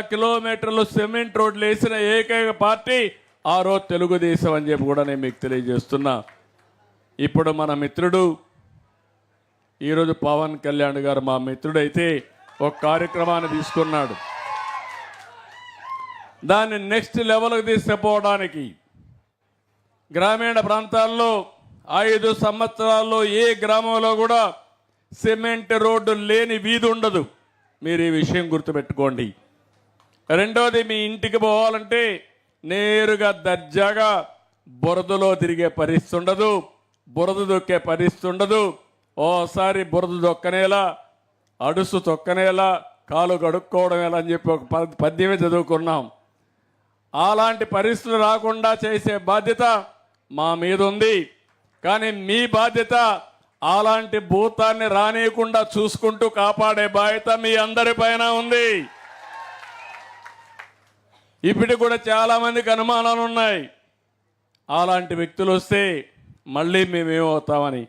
కిలోమీటర్లు సిమెంట్ రోడ్లు వేసిన ఏకైక పార్టీ ఆ రోజు తెలుగుదేశం అని చెప్పి కూడా నేను మీకు తెలియజేస్తున్నా. ఇప్పుడు మన మిత్రుడు ఈరోజు పవన్ కళ్యాణ్ గారు మా మిత్రుడైతే ఒక కార్యక్రమాన్ని తీసుకున్నాడు. దాన్ని నెక్స్ట్ లెవెల్కి తీసుకుపోవడానికి గ్రామీణ ప్రాంతాల్లో ఐదు సంవత్సరాల్లో ఏ గ్రామంలో కూడా సిమెంట్ రోడ్డు లేని వీధి ఉండదు. మీరు ఈ విషయం గుర్తుపెట్టుకోండి. రెండోది మీ ఇంటికి పోవాలంటే నేరుగా దర్జాగా బురదలో తిరిగే పరిస్థితి ఉండదు. బురద దొక్కే పరిస్థితి ఉండదు. ఓసారి బురద దొక్కనేలా అడుసు తొక్కనేలా కాలు కడుక్కోవడం ఎలా అని చెప్పి ఒక పద్యమే చదువుకున్నాం. అలాంటి పరిస్థితులు రాకుండా చేసే బాధ్యత మా మీద ఉంది. కానీ మీ బాధ్యత అలాంటి భూతాన్ని రానియకుండా చూసుకుంటూ కాపాడే బాధ్యత మీ అందరి పైన ఉంది. ఇప్పటికి కూడా చాలామందికి అనుమానాలు ఉన్నాయి. అలాంటి వ్యక్తులు వస్తే మళ్ళీ మేమేమవుతామని.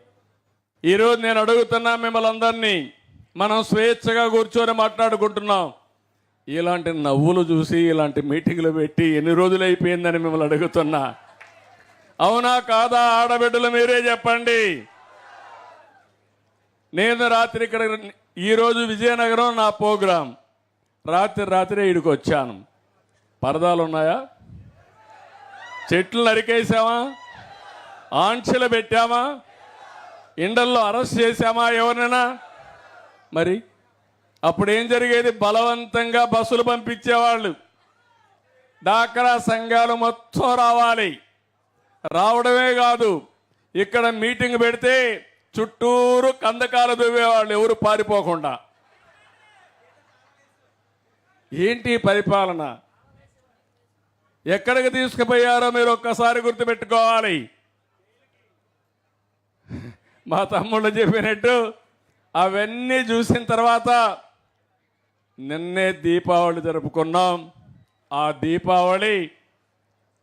ఈరోజు నేను అడుగుతున్నా మిమ్మల్ని అందరినీ మనం స్వేచ్ఛగా కూర్చొని మాట్లాడుకుంటున్నాం. ఇలాంటి నవ్వులు చూసి ఇలాంటి మీటింగులు పెట్టి ఎన్ని రోజులు అయిపోయిందని మిమ్మల్ని అడుగుతున్నా. అవునా కాదా ఆడబిడ్డలు మీరే చెప్పండి. నేను రాత్రి ఇక్కడ ఈరోజు విజయనగరం నా ప్రోగ్రాం. రాత్రి రాత్రి ఇడికి వచ్చాను. పరదాలు ఉన్నాయా చెట్లు నరికేసామా ఆంక్షలు పెట్టామా? ఇండల్లో అరెస్ట్ చేశామా ఎవరినైనా? మరి అప్పుడు ఏం జరిగేది? బలవంతంగా బస్సులు పంపించేవాళ్ళు. డాక్రా సంఘాలు మొత్తం రావాలి. రావడమే కాదు ఇక్కడ మీటింగ్ పెడితే చుట్టూరు కందకాలు దువ్వేవాళ్ళు ఎవరు పారిపోకుండా. ఏంటి పరిపాలన? ఎక్కడికి తీసుకుపోయారో మీరు ఒక్కసారి గుర్తుపెట్టుకోవాలి. మా తమ్ముళ్ళు చెప్పినట్టు అవన్నీ చూసిన తర్వాత నిన్నే దీపావళి జరుపుకున్నాం. ఆ దీపావళి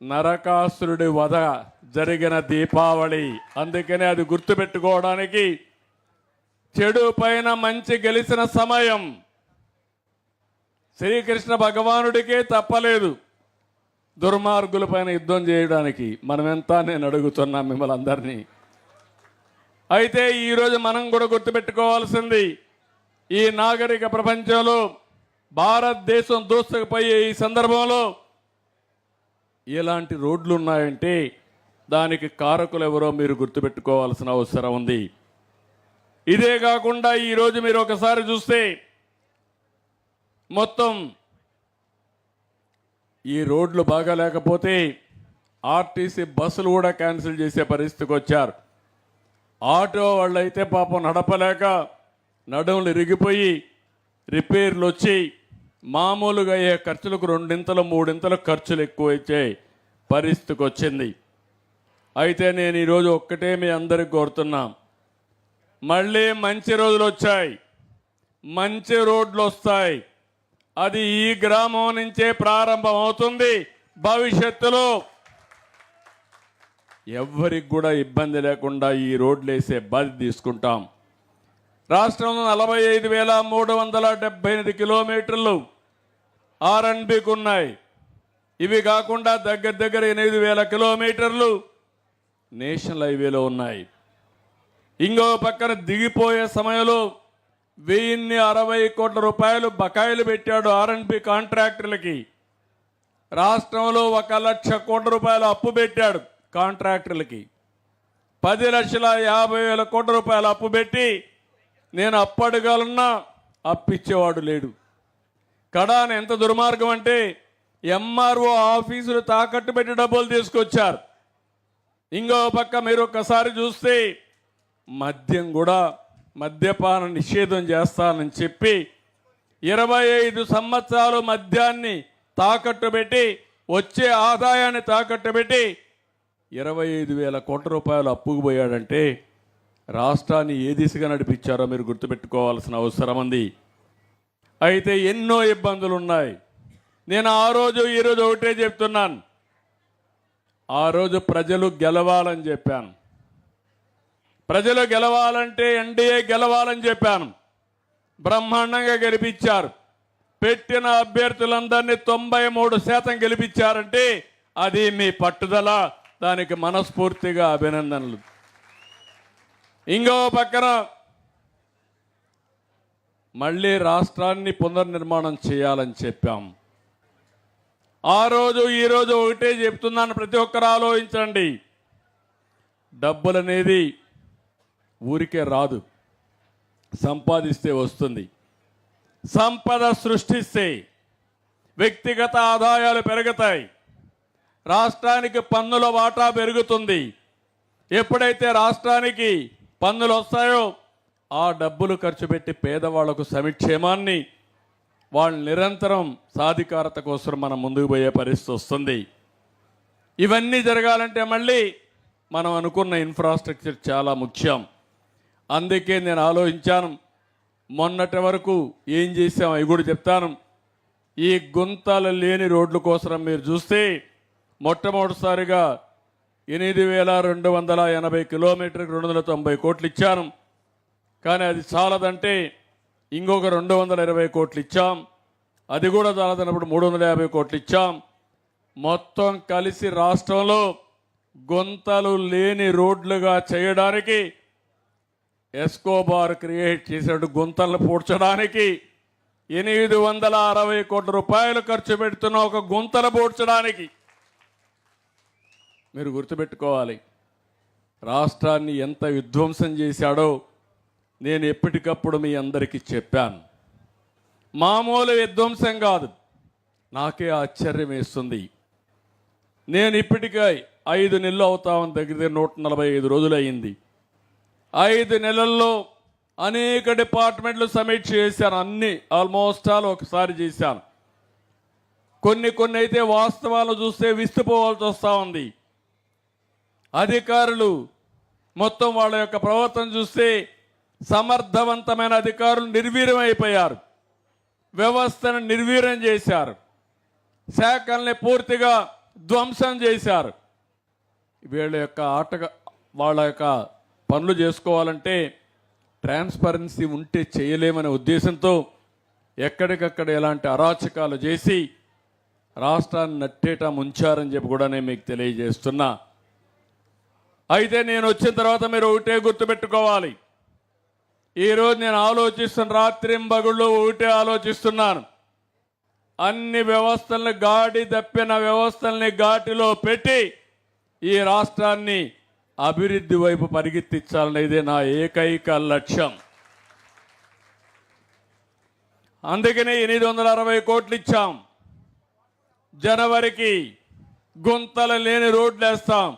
నరకాసురుడి వధ జరిగిన దీపావళి. అందుకనే అది గుర్తుపెట్టుకోవడానికి చెడు పైన మంచి గెలిచిన సమయం. శ్రీకృష్ణ భగవానుడికే తప్పలేదు. దుర్మార్గులపైన యుద్ధం చేయడానికి మనమెంత నేను అడుగుతున్నా మిమ్మల్ని అందరినీ. అయితే ఈరోజు మనం కూడా గుర్తుపెట్టుకోవాల్సింది ఈ నాగరిక ప్రపంచంలో భారతదేశం దూసుకుపోయే ఈ సందర్భంలో ఎలాంటి రోడ్లు ఉన్నాయంటే దానికి కారకులు ఎవరో మీరు గుర్తుపెట్టుకోవాల్సిన అవసరం ఉంది. ఇదే కాకుండా ఈరోజు మీరు ఒకసారి చూస్తే మొత్తం ఈ రోడ్లు బాగాలేకపోతే ఆర్టీసీ బస్సులు కూడా క్యాన్సిల్ చేసే పరిస్థితికి వచ్చారు. ఆటో వాళ్ళైతే పాపం నడపలేక నడుములు ఇరిగిపోయి రిపేర్లు వచ్చి మామూలుగా అయ్యే ఖర్చులకు రెండింతలు మూడింతలు ఖర్చులు ఎక్కువ పరిస్థితికి వచ్చింది. అయితే నేను ఈరోజు ఒక్కటే మీ అందరికి కోరుతున్నా. మళ్ళీ మంచి రోజులు వచ్చాయి. మంచి రోడ్లు వస్తాయి. అది ఈ గ్రామం నుంచే ప్రారంభం అవుతుంది భవిష్యత్తులో. ఎవరికి కూడా ఇబ్బంది లేకుండా ఈ రోడ్లు వేసే బాధ్యత తీసుకుంటాం. రాష్ట్రంలో నలభై ఐదు వేల మూడు వందల డెబ్బై ఎనిమిది కిలోమీటర్లు ఆర్ఎన్బికి ఉన్నాయి. ఇవి కాకుండా దగ్గర దగ్గర ఎనిమిది వేల కిలోమీటర్లు నేషనల్ హైవేలో ఉన్నాయి. ఇంకో పక్కన దిగిపోయే సమయంలో వెయ్యిన్ని అరవై కోట్ల రూపాయలు బకాయిలు పెట్టాడు ఆర్ఎన్బి కాంట్రాక్టర్లకి. రాష్ట్రంలో ఒక లక్ష కోట్ల రూపాయలు అప్పు పెట్టాడు కాంట్రాక్టర్లకి. పది లక్షల యాభై వేల కోట్ల రూపాయలు అప్పు పెట్టి నేను అప్పడగలన్నా అప్పిచ్చేవాడు లేడు. కడాన ఎంత దుర్మార్గం అంటే ఎంఆర్ఓ ఆఫీసులు తాకట్టు పెట్టి డబ్బులు తీసుకొచ్చారు. ఇంకో పక్క మీరు ఒక్కసారి చూస్తే మద్యం కూడా మద్యపాన నిషేధం చేస్తానని చెప్పి ఇరవై ఐదు సంవత్సరాలు మద్యాన్ని తాకట్టు పెట్టి వచ్చే ఆదాయాన్ని తాకట్టు పెట్టి ఇరవై ఐదు వేల కోట్ల రూపాయలు అప్పుకు పోయాడంటే రాష్ట్రాన్ని ఏ దిశగా నడిపించారో మీరు గుర్తుపెట్టుకోవాల్సిన అవసరం ఉంది. అయితే ఎన్నో ఇబ్బందులు ఉన్నాయి నేను ఆ రోజు ఈరోజు ఒకటే చెప్తున్నాను. ఆ రోజు ప్రజలు గెలవాలని చెప్పాను. ప్రజలు గెలవాలంటే ఎన్డీఏ గెలవాలని చెప్పాను. బ్రహ్మాండంగా గెలిపించారు. పెట్టిన అభ్యర్థులందరినీ తొంభై మూడు శాతం గెలిపించారంటే అది మీ పట్టుదల. దానికి మనస్ఫూర్తిగా అభినందనలు. ఇంకో పక్కన మళ్ళీ రాష్ట్రాన్ని పునర్నిర్మాణం చేయాలని చెప్పాం. ఆ రోజు ఈరోజు ఒకటే చెప్తున్నాను ప్రతి ఒక్కరు ఆలోచించండి. డబ్బులు అనేది ఊరికే రాదు. సంపాదిస్తే వస్తుంది. సంపద సృష్టిస్తే వ్యక్తిగత ఆదాయాలు పెరుగుతాయి. రాష్ట్రానికి పన్నుల వాటా పెరుగుతుంది. ఎప్పుడైతే రాష్ట్రానికి పన్నులు వస్తాయో ఆ డబ్బులు ఖర్చు పెట్టి పేదవాళ్ళకు సమిక్షేమాన్ని వాళ్ళు నిరంతరం సాధికారత కోసం మనం ముందుకు పోయే పరిస్థితి వస్తుంది. ఇవన్నీ జరగాలంటే మళ్ళీ మనం అనుకున్న ఇన్ఫ్రాస్ట్రక్చర్ చాలా ముఖ్యం. అందుకే నేను ఆలోచించాను మొన్నటి వరకు ఏం చేసాం అవి కూడా చెప్తాను. ఈ గుంతలు లేని రోడ్ల కోసం మీరు చూస్తే మొట్టమొదటిసారిగా ఎనిమిది వేల రెండు వందల ఎనభై కిలోమీటర్కి రెండు వందల తొంభై కోట్లు ఇచ్చాను. కానీ అది చాలదంటే ఇంకొక రెండు వందల ఇరవై కోట్లు ఇచ్చాం. అది కూడా చాలదన్నప్పుడు మూడు వందల యాభై కోట్లు ఇచ్చాం. మొత్తం కలిసి రాష్ట్రంలో గుంతలు లేని రోడ్లుగా చేయడానికి ఎస్కోబార్ క్రియేట్ చేశాడు గుంతలను పూడ్చడానికి. ఎనిమిది వందల అరవై కోట్ల రూపాయలు ఖర్చు పెడుతున్న ఒక గుంతలు పూడ్చడానికి. మీరు గుర్తుపెట్టుకోవాలి రాష్ట్రాన్ని ఎంత విధ్వంసం చేశాడో నేను ఎప్పటికప్పుడు మీ అందరికీ చెప్పాను. మామూలు విధ్వంసం కాదు నాకే ఆశ్చర్యం వేస్తుంది. నేను ఇప్పటికే ఐదు నెలలు అవుతామని దగ్గర దగ్గర నూట నలభై ఐదు రోజులు అయింది ఐదు నెలల్లో అనేక డిపార్ట్మెంట్లు సమీక్ష చేశాను అన్ని ఆల్మోస్ట్ ఆల్ ఒకసారి చేశాను. కొన్ని కొన్ని అయితే వాస్తవాలు చూస్తే విస్తుపోవాల్సి వస్తూ ఉంది. అధికారులు మొత్తం వాళ్ళ యొక్క ప్రవర్తన చూస్తే సమర్థవంతమైన అధికారులు నిర్వీర్యం అయిపోయారు వ్యవస్థను నిర్వీర్యం చేశారు. శాఖల్ని పూర్తిగా ధ్వంసం చేశారు. వీళ్ళ యొక్క ఆటగా వాళ్ళ యొక్క పనులు చేసుకోవాలంటే ట్రాన్స్పరెన్సీ ఉంటే చేయలేమనే ఉద్దేశంతో ఎక్కడికక్కడ ఎలాంటి అరాచకాలు చేసి రాష్ట్రాన్ని నట్టేట ముంచారని చెప్పి కూడా నేను మీకు తెలియజేస్తున్నా. అయితే నేను వచ్చిన తర్వాత మీరు ఒకటే గుర్తుపెట్టుకోవాలి. ఈరోజు నేను ఆలోచిస్తున్న రాత్రింబగుళ్ళు ఒకటే ఆలోచిస్తున్నాను. అన్ని వ్యవస్థల్ని గాడి దప్పిన వ్యవస్థల్ని ఘాటిలో పెట్టి ఈ రాష్ట్రాన్ని అభివృద్ధి వైపు పరిగెత్తించాలనేదే నా ఏకైక లక్ష్యం. అందుకనే ఎనిమిది వందల అరవై కోట్లు ఇచ్చాం. జనవరికి గుంతలు లేని రోడ్లు వేస్తాం